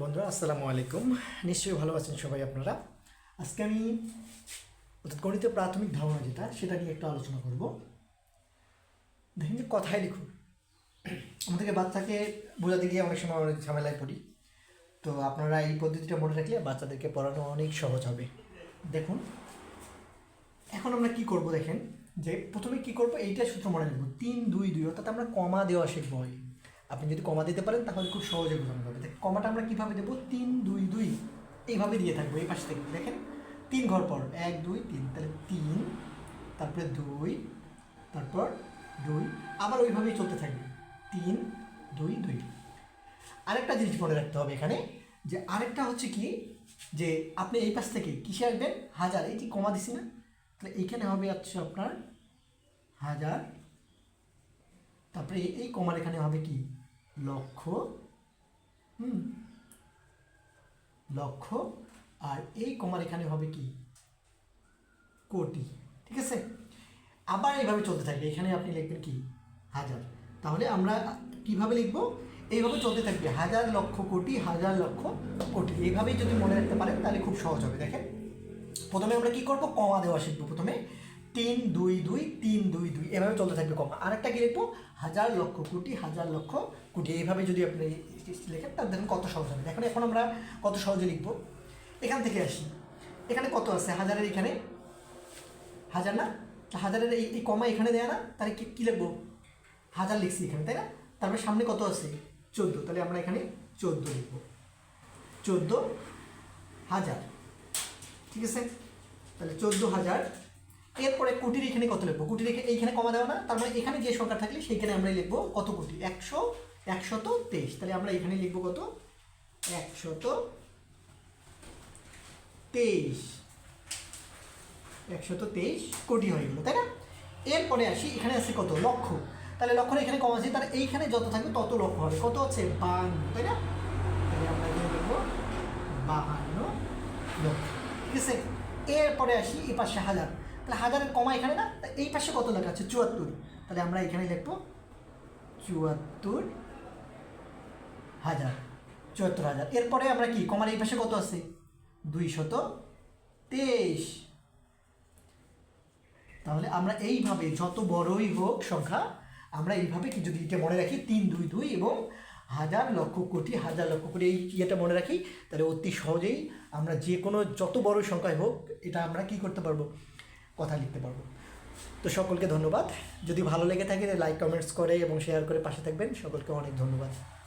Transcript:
বন্ধুরা, আসসালামু আলাইকুম। নিশ্চয়ই ভালো আছেন সবাই আপনারা। আজকে আমি অর্থাৎ গণিতের প্রাথমিক ধারণা যেটা, সেটা নিয়ে একটু আলোচনা করব। দেখেন যে কথায় লিখুন। আমাদেরকে বাচ্চাকে বোঝাতে গিয়ে অনেক সময় অনেক ঝামেলায় পড়ি। তো আপনারা এই পদ্ধতিটা মনে রাখলে বাচ্চাদেরকে পড়ানো অনেক সহজ হবে। দেখুন, এখন আমরা কি করব দেখেন, যে প্রথমে কি করব এইটা সূত্র মনে রাখব। তিন, দুই দুই, অর্থাৎ আমরা কমা দেওয়া শিখব। আপনি যদি কমা দিতে পারেন, তাহলে খুব সহজে বোঝানো যাবে কমাটা আমরা কীভাবে দেবো? তিন, দুই দুই। এইভাবে দিয়ে থাকব, এই পাশ থেকে। দেখেন, তিন ঘর পর। এক, দুই, তিন। তাহলে তিন, তারপরে দুই, তারপর দুই। আবার ওইভাবেই চলতে থাকবে। তিন, দুই দুই। আরেকটা জিনিস মনে রাখতে হবে এখানে, যে আরেকটা হচ্ছে কি, যে আপনি এই পাশ থেকে কিসে আসবেন? হাজার। এই যে কমা দিছি না, তাহলে এইখানে হবে হচ্ছে আপনার হাজার। তারপরে এই- এই কমার এখানে হবে কি? লক্ষ হুম লক্ষ আর এই কমার এখানে হবে কি? কোটি, ঠিক আছে? আবার এইভাবে চলতে থাকবে, এখানে আপনি লিখবেন কি? হাজার। তাহলে আমরা কীভাবে লিখব? এইভাবে চলতে থাকবে, হাজার লক্ষ কোটি, হাজার লক্ষ কোটি। এইভাবেই যদি মনে রাখতে পারেন, তাহলে খুব সহজ হবে, দেখেন। প্রথমে আমরা কি করব? কমা দেওয়া শিখব প্রথমে। তিন দুই দুই, তিন দুই দুই, এভাবে চলতে থাকবে কমা। আরেকটা কি লিখব? হাজার লক্ষ কোটি, হাজার লক্ষ কোটি। এইভাবে যদি আপনি লেখেন, তাহলে দেখেন কত সহজ হবে। দেখুন এখন আমরা কত সহজে লিখব। এখান থেকে আসি। এখানে কত আছে? হাজারের এখানে। হাজার না? হাজারের এই এই কমা এখানে দেয় না? তাহলে কি, কী লিখব? হাজার লিখছি এখানে, তাই না? তারপরে সামনে কত আছে? চোদ্দ। তাহলে আমরা এখানে চোদ্দ লিখব। চোদ্দ হাজার। ঠিক আছে? তাহলে চোদ্দ হাজার এরপরে কোটির এখানে কত লিখব? এখানে এইখানে কমা দেওয়া না, তার মানে এখানে যে সংখ্যা থাকলে সেইখানে আমরা লিখব কত কোটি? একশো একশত তেইশ। তাহলে আমরা এখানে লিখব কত? একশত তেইশ। একশত তেইশ কোটি হয়ে গেলো, তাই না? এরপরে আসি, এখানে আছে কত? লক্ষ। তাহলে লক্ষ এখানে কম আছে, তাহলে এইখানে যত থাকবে তত লক্ষ হবে। কত আছে? বাহান্ন, তাই না? তাহলে আমরা এখানে লিখব বাহান্ন লক্ষ। ঠিক আছে? এরপরে আসি এই পাশে হাজার। তাহলে হাজারের কমা এখানে না? এই পাশে কত লেখা আছে? চুয়াত্তর। তাহলে আমরা এখানে লিখব চুয়াত্তর হাজার চুয়াত্তর হাজার। এরপরে আমরা কি? কমার এই পাশে কত আছে? দুইশত তেইশ। তাহলে আমরা এইভাবে যত বড়ই হোক সংখ্যা, আমরা এইভাবে কি যদি এটা মনে রাখি, তিন, দুই দুই এবং হাজার লক্ষ কোটি, হাজার লক্ষ কোটি, এই ইয়েটা মনে রাখি, তাহলে অতি সহজেই আমরা যে কোনো যত বড় সংখ্যায় হোক, এটা আমরা কি করতে পারব? কথা লিখতে পারব। তো সকলকে ধন্যবাদ। যদি ভালো লেগে থাকে লাইক কমেন্টস করে এবং শেয়ার করে পাশে থাকবেন। সকলকে অনেক ধন্যবাদ।